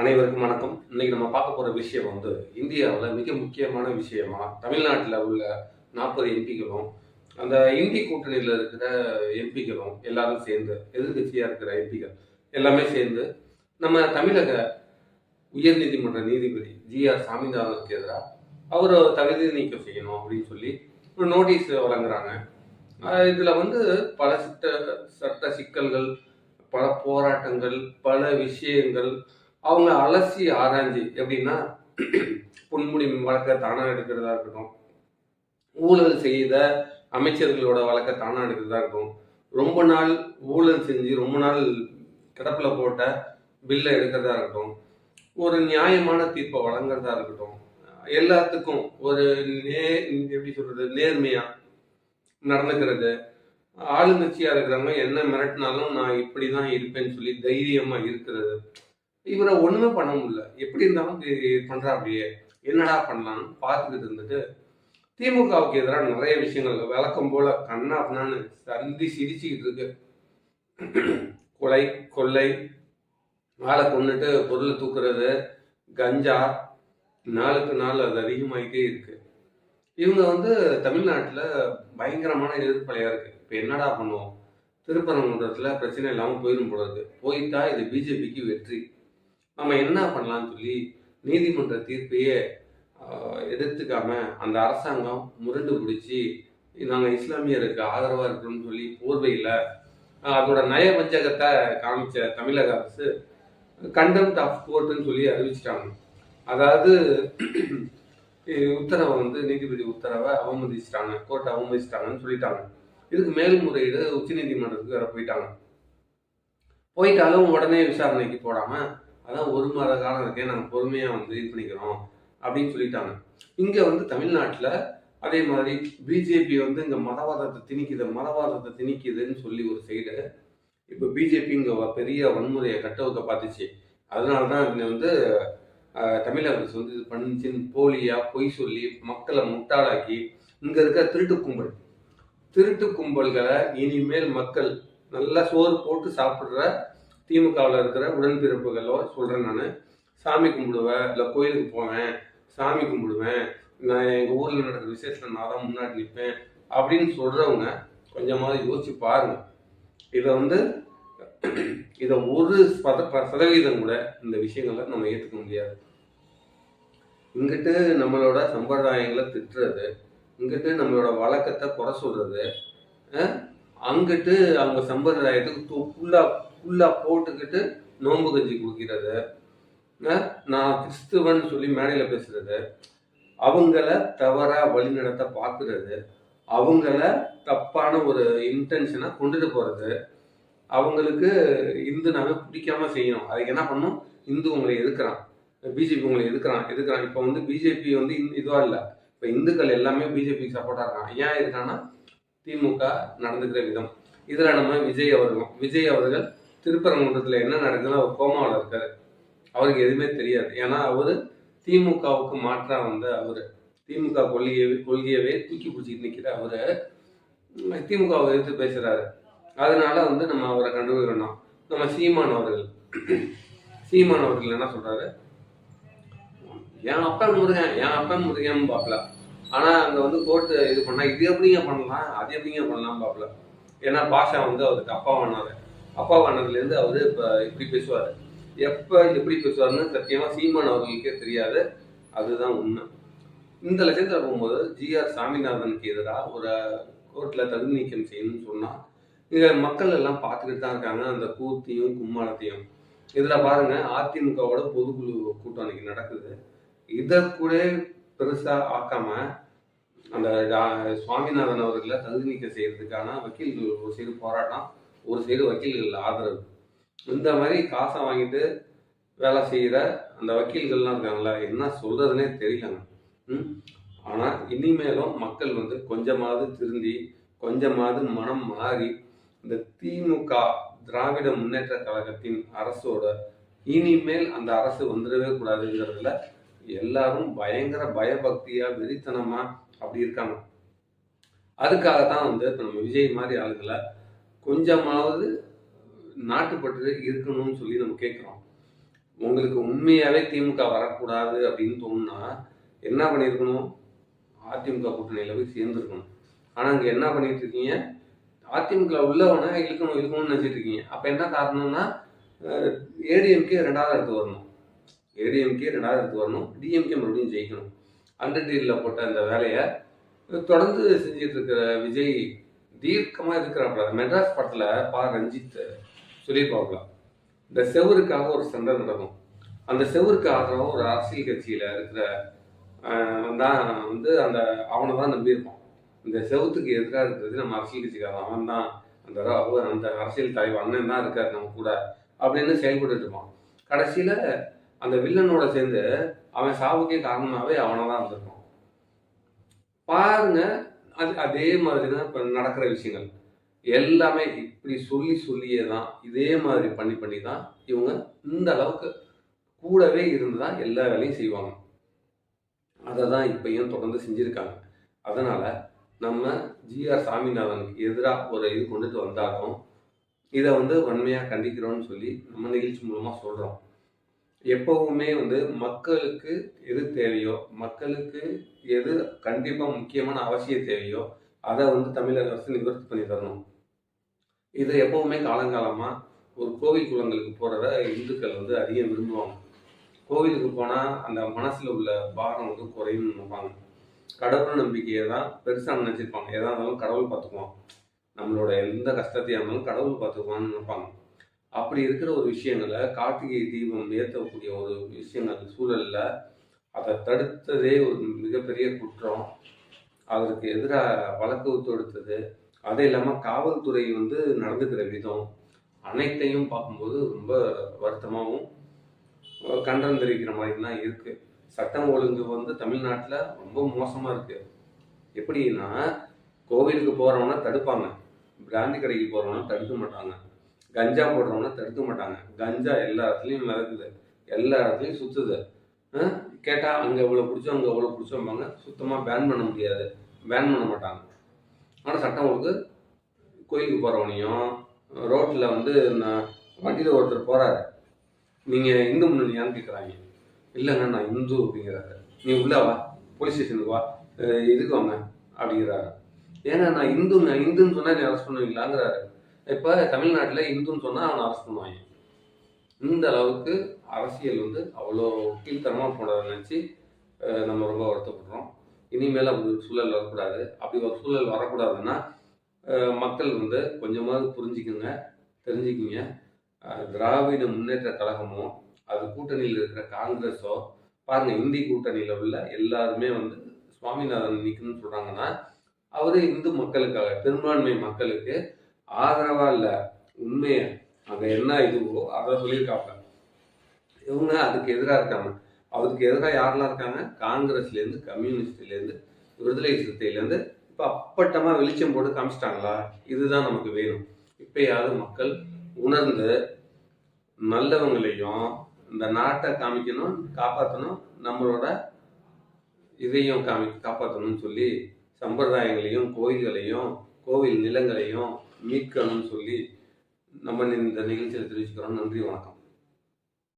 அனைவருக்கும் வணக்கம். இன்னைக்கு நம்ம பார்க்க போகிற விஷயம் வந்து இந்தியாவில் மிக முக்கியமான விஷயமா தமிழ்நாட்டில் உள்ள நாற்பது எம்பிக்களும் அந்த இந்தி கூட்டணியில் இருக்கிற எம்பிக்களும் எல்லாரும் சேர்ந்து எதிர்கட்சியாக இருக்கிற எம்பிக்கள் எல்லாமே சேர்ந்து நம்ம தமிழக உயர்நீதிமன்ற நீதிபதி ஜி ஆர் சாமிநாதனுக்கு எதிராக அவரை தகுதி நீக்கம் செய்யணும் அப்படின்னு சொல்லி ஒரு நோட்டீஸ் வழங்குறாங்க. இதில் வந்து பல சட்ட சட்ட சிக்கல்கள் பல போராட்டங்கள் பல விஷயங்கள் அவங்க அலசி ஆராய்ஞ்சு எப்படின்னா பொன்முடி வழக்க தானா எடுக்கிறதா இருக்கட்டும் ஊழல் செய்த அமைச்சர்களோட வழக்க தானா எடுக்கிறதா இருக்கட்டும் ரொம்ப நாள் ஊழல் செஞ்சு ரொம்ப நாள் கிடப்பில் போட்ட பில்லை எடுக்கிறதா இருக்கட்டும் ஒரு நியாயமான தீர்ப்பை வழங்குறதா இருக்கட்டும் எல்லாத்துக்கும் ஒரு நே எப்படி சொல்றது நேர்மையா நடந்துக்கிறது. ஆளுங்கட்சியா இருக்கிறவங்க என்ன மிரட்டினாலும் நான் இப்படிதான் இருப்பேன்னு சொல்லி தைரியமா இருக்கிறது. இவரை ஒண்ணுமே பண்ண முடியல. எப்படி இருந்தாலும் பண்றா அப்படியே. என்னடா பண்ணலாம்னு பார்த்துக்கிட்டு இருந்துட்டு திமுகவுக்கு எதிராக நிறைய விஷயங்கள் விளக்கம் போல கண்ணா பண்ணான்னு சந்தி சிரிச்சுக்கிட்டு இருக்கு. கொலை கொள்ளை ஆளை கொண்டுட்டு பொருளை தூக்குறது கஞ்சா நாளுக்கு நாள் அது அதிகமாகிட்டே இருக்கு. இவங்க வந்து தமிழ்நாட்டில் பயங்கரமான எதிர்ப்பலையாக இருக்கு. இப்போ என்னடா பண்ணுவோம்? திருப்பரங்குன்றத்தில் பிரச்சனை இல்லாமல் போயிடும் போல இருக்கு. போயிட்டா இது பிஜேபிக்கு வெற்றி. நம்ம என்ன பண்ணலாம்னு சொல்லி நீதிமன்ற தீர்ப்பையே ஆஹ், எடுத்துக்காம அந்த அரசாங்கம் முரண்டு பிடிச்சி நாங்கள் இஸ்லாமியருக்கு ஆதரவாக இருக்கணும்னு சொல்லி போர்வையில் அதோட நயவஞ்சகத்தை காமிச்ச தமிழக அரசு கண்டெம்ட் ஆஃப் கோர்ட்டுன்னு சொல்லி அறிவிச்சிட்டாங்க. அதாவது உத்தரவை வந்து நீதிபதி உத்தரவை அவமதிச்சிட்டாங்க கோர்ட்டை அவமதிச்சிட்டாங்கன்னு சொல்லிட்டாங்க. இதுக்கு மேல்முறையீடு உச்சநீதிமன்றத்துக்கு வேற போயிட்டாங்க. போயிட்டாலும் உடனே விசாரணைக்கு போடாமல் அதான் ஒரு மாத காலம் இருக்கே நாங்கள் பொறுமையாக வந்து இது பண்ணிக்கிறோம் அப்படின்னு சொல்லிட்டாங்க. இங்கே வந்து தமிழ்நாட்டில் அதே மாதிரி பிஜேபி வந்து இங்கே மதவாதத்தை திணிக்குது மதவாதத்தை திணிக்குதுன்னு சொல்லி ஒரு சைடு இப்போ பிஜேபி இங்கே பெரிய வன்முறையை கட்டவுக்க பார்த்துச்சு. அதனால தான் இங்கே வந்து தமிழக அரசு வந்து இது பண்ணிச்சின்னு போலியாக பொய் சொல்லி மக்களை முட்டாளாக்கி இங்கே இருக்க திருட்டு கும்பல் திருட்டு கும்பல்களை இனிமேல் மக்கள் நல்லா சோறு போட்டு சாப்பிட்ற திமுகவில் இருக்கிற உடன்பிறப்புகளோ சொல்கிறேன் நான். சாமி கும்பிடுவேன் இல்லை கோயிலுக்கு போவேன் சாமி கும்பிடுவேன் நான் எங்கள் ஊரில் நடக்கிற விசேஷத்தில் நான் தான் முன்னாடி நிற்பேன் அப்படின்னு சொல்கிறவங்க கொஞ்சமாவது யோசிச்சு பாருங்க. இதை வந்து இதை ஒரு சதவீதம் கூட இந்த விஷயங்களை நம்ம ஏற்றுக்க முடியாது. இங்கிட்டு நம்மளோட சம்பிரதாயங்களை திட்டுறது இங்கிட்டு நம்மளோட வழக்கத்தை குறை சொல்றது அங்கிட்டு அவங்க சம்பிரதாயத்துக்கு ஃபுல்லாக ஃபுல்லாக போட்டுக்கிட்டு நோன்பு கஞ்சி குடிக்கிறது. நான் கிறிஸ்துவன் சொல்லி மேடையில் பேசுறது. அவங்கள தவறாக வழிநடத்த பார்க்கறது. அவங்கள தப்பான ஒரு இன்டென்ஷனை கொண்டுட்டு போகிறது அவங்களுக்கு இந்து நாங்கள் பிடிக்காம செய்யணும். அதுக்கு என்ன பண்ணணும்? இந்து உங்களை எதுக்குறான்? பிஜேபி உங்களை எதுக்குறான்? எதுக்குறான்? இப்போ வந்து பிஜேபி வந்து இந்~ இல்லை. இப்போ இந்துக்கள் எல்லாமே பிஜேபிக்கு சப்போர்ட்டாக இருக்கான் ஏன் இருக்கான்னா திமுக நடந்துக்கிற விதம். இதில் நம்ம விஜய் அவர்களும் விஜய் அவர்கள் திருப்பரங்குன்றத்தில் என்ன நடக்குதுன்னு அவர் கோமாவில் இருக்கார். அவருக்கு எதுவுமே தெரியாது. ஏன்னா அவர் திமுகவுக்கு மாற்றாக வந்த அவர். திமுக கொள்கையவே கொள்கையவே தூக்கி பிடிச்சிட்டு நிற்கிற அவர். திமுகவை எதிர்த்து பேசுகிறாரு அதனால வந்து நம்ம அவரை கண்டுபிடிக்கணும் நம்ம சீமான் அவர்கள். சீமான் அவர்கள் என்ன சொல்கிறாரு என் அப்பன் முருகன் என் அப்பன் முருகன் பார்க்கல ஆனால் அங்கே வந்து கோர்ட்டு இது பண்ணால் இது எப்படிங்க பண்ணலாம்? அது எப்படிங்க பண்ணலாம் பாப்பல ஏன்னா பாஷா வந்து அவருக்கு அப்பா அப்பாவானதுலேருந்து அப்பா இப்போ இப்படி பேசுவார். எப்போ எப்படி பேசுவாருன்னு சத்தியமாக சீமான் அவர்களுக்கே தெரியாது அதுதான் உண்மை. இந்த லட்சத்தில் போகும்போது ஜிஆர் சாமிநாதனுக்கு எதிராக ஒரு கோர்ட்டில் தகுதி நீக்கம் செய்யணும்னு சொன்னால் இங்கே மக்கள் எல்லாம் பார்த்துக்கிட்டு தான் இருக்காங்க. அந்த கூத்தையும் கும்மாளத்தையும். இதில் பாருங்க அதிமுகவோட பொதுக்குழு கூட்டம் அன்னைக்கு நடக்குது. இதை கூட பெருசாக ஆக்காம அந்த சுவாமிநாதன் அவர்களை தகுதி நீக்கம் செய்யறதுக்கான வக்கீல்கள் ஒரு சிறு போராட்டம். ஒரு சைடு வக்கீல்கள் ஆதரவு. இந்த மாதிரி காசை வாங்கிட்டு வேலை செய்கிற அந்த வக்கீல்கள்லாம் இருக்காங்களா என்ன சொல்கிறதுனே தெரியலங்க. ஆனால் இனிமேலும் மக்கள் வந்து கொஞ்சமாவது திருந்தி கொஞ்சமாவது மனம் மாறி இந்த திமுக திராவிட முன்னேற்ற கழகத்தின் அரசோட இனிமேல் அந்த அரசு வந்துடவே கூடாதுங்கிறதுல எல்லாரும் பயங்கர பயபக்தியா வெறித்தனமா அப்படி இருக்காங்க. அதுக்காகத்தான் வந்து நம்ம விஜய் மாதிரி ஆளுகளை கொஞ்சமாவது நாட்டுப்பற்று இருக்கணும்னு சொல்லி நம்ம கேட்குறோம். உங்களுக்கு உண்மையாகவே திமுக வரக்கூடாது அப்படின்னு தோணுனா என்ன பண்ணியிருக்கணும்? அதிமுக கூட்டணியில் போய் சேர்ந்துருக்கணும். ஆனால் இங்கே என்ன பண்ணிட்டு இருக்கீங்க அதிமுக உள்ளவன இழுக்கணும் இழுக்கணும்னு நினச்சிட்டு இருக்கீங்க அப்போ என்ன காரணம்னா ஏடிஎம்கே ரெண்டாவது இடத்து வரணும். ஏடிஎம்கே ரெண்டாவது இடத்து வரணும். டிஎம்கே மறுபடியும் ஜெயிக்கணும். அண்டர் டீலில் போட்ட அந்த வேலையை தொடர்ந்து செஞ்சுட்டு இருக்கிற விஜய் தீர்க்கமாக இருக்கிறாப்புல. மெட்ராஸ் படத்தில் பா. ரஞ்சித் சொல்லியிருப்பாப்புல. இந்த செவருக்காக ஒரு சண்டை நடக்கும். அந்த செவருக்கு ஆதரவாக ஒரு அரசியல் கட்சியில் இருக்கிற தான் வந்து அந்த அவனை தான் நம்பியிருப்பான். இந்த செவுத்துக்கு எதிராக இருக்கிறது நம்ம அரசியல் கட்சிக்காரன். அவன் தான் அந்த அவர் அந்த அரசியல் தலைவர் அண்ணன் தான் இருக்கார் நம்ம கூட அப்படின்னு செயல்பட்டு இருப்பான். கடைசியில் அந்த வில்லனோட சேர்ந்து அவன் சாவுக்கே காரணமாகவே அவனை தான் இருந்திருப்பான் பாருங்க அது அதே மாதிரி தான் இப்போ நடக்கிற விஷயங்கள். எல்லாமே இப்படி சொல்லி சொல்லியே தான் இதே மாதிரி பண்ணி பண்ணி தான் இவங்க இந்த அளவுக்கு கூடவே இருந்து தான் எல்லா வேலையும் செய்வாங்க. அதை தான் இப்பயும் தொடர்ந்து செஞ்சுருக்காங்க. அதனால் நம்ம ஜிஆர் சாமிநாதனுக்கு எதிராக ஒரு இது கொண்டுட்டு வந்தாலும் இதை வந்து வன்மையாக கண்டிக்கிறோம்னு சொல்லி நம்ம நிகழ்ச்சி மூலமாக சொல்கிறோம் எப்பவுமே வந்து மக்களுக்கு எது தேவையோ மக்களுக்கு எது கண்டிப்பாக முக்கியமான அவசிய தேவையோ அதை வந்து தமிழக அரசு நிவர்த்தி பண்ணி தரணும். இது எப்பவுமே காலங்காலமாக ஒரு கோவில் குளங்களுக்கு போகிறத இந்துக்கள் வந்து அதிகம் விரும்புவாங்க. கோவிலுக்கு போனால் அந்த மனசில் உள்ள பாரம் வந்து குறையும்னு நினைப்பாங்க. கடவுள் நம்பிக்கையை தான் பெருசாக நினச்சிருப்பாங்க. எதாக இருந்தாலும் கடவுள் பார்த்துக்குவான். நம்மளோட எந்த கஷ்டத்தையாக இருந்தாலும் கடவுள் பார்த்துக்குவான்னு நினைப்பாங்க. அப்படி இருக்கிற ஒரு விஷயங்களை கார்த்திகை தீபம் ஏற்றக்கூடிய ஒரு விஷயங்கள் சூழலில் அதை தடுத்ததே ஒரு மிகப்பெரிய குற்றம். அதற்கு எதிராக வழக்கு தொடுத்தது அது இல்லாமல் காவல்துறை வந்து நடந்துக்கிற விதம் அனைத்தையும் பார்க்கும்போது ரொம்ப வருத்தமாகவும் அஹ் கண்டனம் தெரிவிக்கிற மாதிரி தான் இருக்குது சட்டம் ஒழுங்கு வந்து தமிழ்நாட்டில் ரொம்ப மோசமாக இருக்குது எப்படின்னா கோவிலுக்கு போகிறவன தடுப்பாங்க. பிராந்தி கடைக்கு போகிறவன தடுக்க மாட்டாங்க. கஞ்சா போடுறவன தடுக்க மாட்டாங்க. கஞ்சா எல்லா இடத்துலையும் மிதக்குது. எல்லா இடத்துலையும் சுற்றுது கேட்டால் அங்கே இவ்வளோ பிடிச்சோம் அங்கே இவ்வளோ பிடிச்சோம்பாங்க. சுத்தமாக பேன் பண்ண முடியாது. பேன் பண்ண மாட்டாங்க. ஆனால் சட்டம் உங்களுக்கு கோயிலுக்கு போகிறவனையும் ரோட்டில் வந்து நான் வண்டியில் ஒருத்தர் போகிறாரு நீங்கள் இந்து முன்னணியான்னு கேட்குறாங்க இல்லைங்க நான் இந்து அப்படிங்கிறாரு. நீ உள்ளே வா. போலீஸ் ஸ்டேஷனுக்கு வா. இதுக்கு வாங்க. அப்படிங்கிறாரு. ஏன்னா நான் இந்து நான் இந்துன்னு சொன்னால் நீ அரெஸ்ட் பண்ணுவீங்களாங்கிறாரு. இப்போ தமிழ்நாட்டில் இந்துன்னு சொன்னால் அவனை அரசு பண்ணுவாங்க இந்த அளவுக்கு அரசியல் வந்து அவ்வளோ கீழ்த்தனமாக போனதை நினச்சி நம்ம ரொம்ப வருத்தப்படுறோம். இனிமேல் அப்படி ஒரு சூழல் வரக்கூடாது. அப்படி ஒரு சூழல் வரக்கூடாதுன்னா மக்கள் வந்து கொஞ்சமாவது புரிஞ்சுக்குங்க தெரிஞ்சுக்குங்க. திராவிட முன்னேற்ற கழகமோ அது கூட்டணியில் இருக்கிற காங்கிரஸோ பாருங்கள் இந்தி கூட்டணியில் உள்ள எல்லாருமே வந்து சுவாமிநாதன் நிற்கணும்னு சொல்கிறாங்கன்னா அவர் இந்து மக்களுக்காக பெரும்பான்மை மக்களுக்கு ஆதரவா இல்லை உண்மையை? அங்க என்ன இதுவோ அதை சொல்லியிருக்காங்க இவங்க அதுக்கு எதிராக இருக்காங்க. அவருக்கு எதிராக யாரெல்லாம் இருக்காங்க? காங்கிரஸ்ல இருந்து கம்யூனிஸ்ட்ல இருந்து விடுதலை சிறுத்தையில இருந்து இப்ப அப்பட்டமா வெளிச்சம் போட்டு காமிச்சிட்டாங்களா? இதுதான் நமக்கு வேணும். இப்பயாவது மக்கள் உணர்ந்து நல்லவங்களையும் இந்த நாட்டை காமிக்கணும் காப்பாற்றணும் நம்மளோட இதையும் காமி காப்பாற்றணும்னு சொல்லி சம்பிரதாயங்களையும் கோயில்களையும் கோவில் நிலங்களையும் மீட்கணும்னு சொல்லி நம்ம இந்த நிகழ்ச்சியில் தெரிவிச்சுக்கிறோம். நன்றி வணக்கம்.